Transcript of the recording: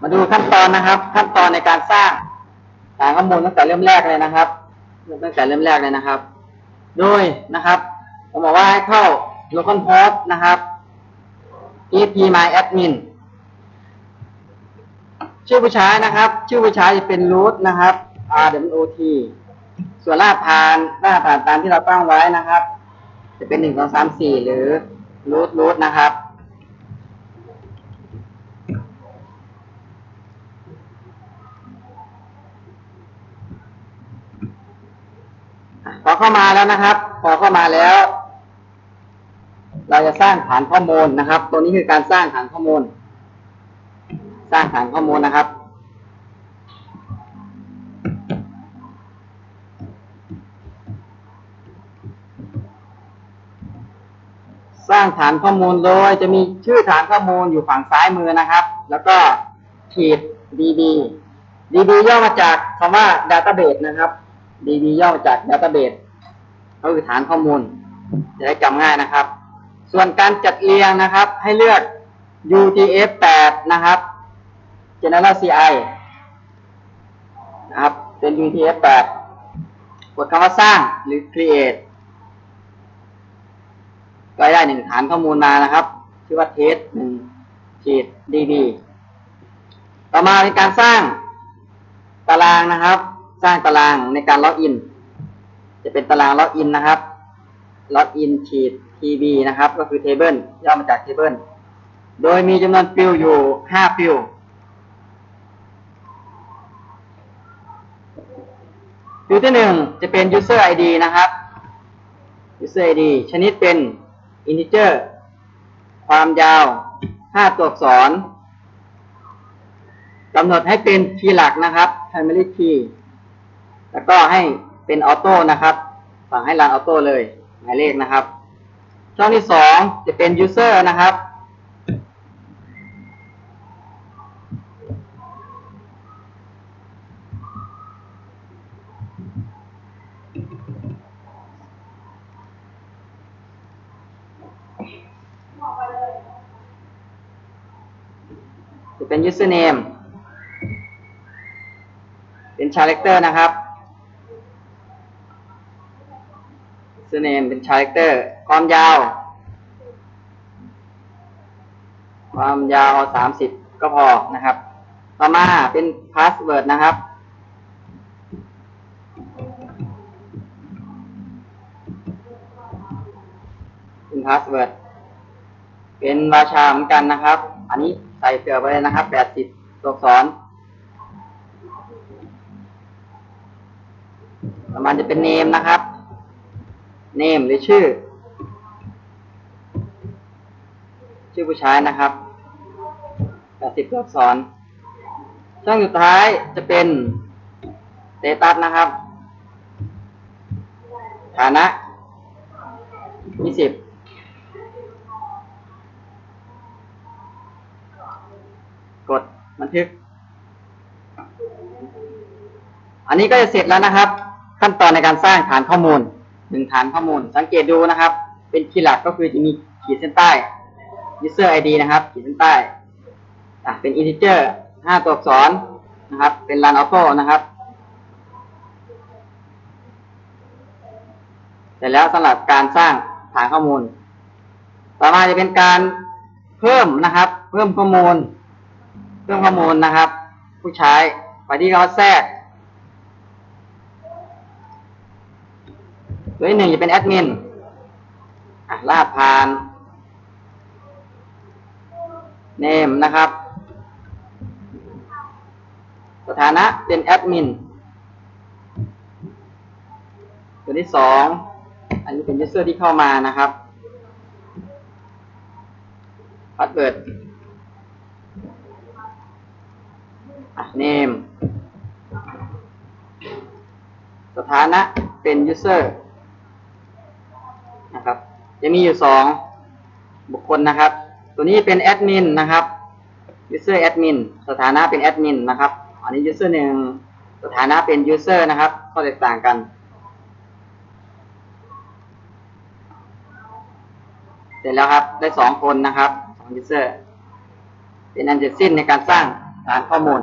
มาดูขั้นตอนนะครับ ขั้นตอนในการสร้างฐานข้อมูลตั้งแต่เริ่มแรกเลยนะครับตั้งแต่เริ่มแรกเลยนะครับ โดยนะครับผมบอกว่าให้เข้า localhost นะครับ ep my admin ชื่อผู้ใช้นะครับ ชื่อผู้ใช้จะเป็น root นะครับ rwot ส่วนรหัสผ่านรหัสผ่านตามที่เราตั้งไว้นะครับ จะเป็นหนึ่งสองสามสี่หรือ root root นะครับ พอเข้ามาแล้วนะครับ พอเข้ามาแล้ว เราจะสร้างฐานข้อมูลนะครับ ตัวนี้คือการสร้างฐานข้อมูล สร้างฐานข้อมูลนะครับ สร้างฐานข้อมูลโดยจะมีชื่อฐานข้อมูลอยู่ฝั่งซ้ายมือนะครับ แล้วก็ขีด db db ย่อมาจากคำว่า database นะครับ db ย่อมาจาก database ก็คือฐานข้อมูล จะได้จำง่ายนะครับ ส่วนการจัดเรียงนะครับ ให้เลือก UTF-8 นะครับ General CI นะครับ เป็น UTF-8 กดคำว่าสร้างหรือ create ก็ได้หนึ่งฐานข้อมูลมานะครับ ชื่อว่า test หนึ่งขีด db ต่อมาเป็นการสร้างตารางนะครับ สร้างตารางในการล็อกอิน จะเป็นตารางล็อกอินนะครับล็อกอินขีด tb นะครับ ก็คือ table ย่อมาจาก table โดยมีจำนวนฟิลอยู่ 5 ฟิลฟิลที่ 1 จะเป็น user id นะครับ user id ชนิดเป็น integer ความยาว 5 ตัวอักษรกำหนดให้เป็นคีย์หลักนะครับ primary key แล้วก็ให้เป็นออโต้นะครับ สั่งให้รันออโต้เลยหมายเลขนะครับ ช่องที่สองจะเป็น user นะครับจะเป็น username เป็น character นะครับ username เป็น character ความยาว ความยาวสามสิบก็พอนะครับ ต่อมาเป็น password นะครับ เป็น password เป็นวาชาเหมือนกันนะครับ อันนี้ใส่เกือบไปเลยนะครับแปดสิบตัวอักษรประมาณจะเป็น name นะครับ name หรือชื่อ ชื่อผู้ใช้นะครับแปดสิบตัวอักษรช่องสุดท้ายจะเป็น status นะครับ ฐานะยี่สิบกดบันทึก อันนี้ก็จะเสร็จแล้วนะครับ ขั้นตอนในการสร้างฐานข้อมูล หนึ่งฐานข้อมูล สังเกตดูนะครับ เป็นคีย์หลักก็คือจะมีขีดเส้นใต้ user id นะครับ ขีดเส้นใต้อะเป็น integer ห้าตัวอักษรนะครับ เป็น run auto นะครับเสร็จแล้วสำหรับการสร้างฐานข้อมูล ต่อมาจะเป็นการเพิ่มนะครับ เพิ่มข้อมูล เพิ่มข้อมูลนะครับ ผู้ใช้ไปที่คำว่าแทรก ตัวที่หนึ่งจะเป็นแอดมินลาดผ่านเนมนะครับ สถานะเป็นแอดมินตัวที่สองอันนี้เป็นยูเซอร์ที่เข้ามานะครับพาสเวิร์ด name สถานะเป็น user นะครับ จะมีอยู่สองบุคคลนะครับ ตัวนี้เป็น admin นนะครับ user admin สถานะเป็น admin นนะครับ อันนี้ user หนึ่งสถานะเป็น user นะครับ ข้อแตกต่างกัน เสร็จแล้วครับ ได้สองคนนะครับสอง user เป็นอันเสร็จสิ้นในการสร้างฐานข้อมูล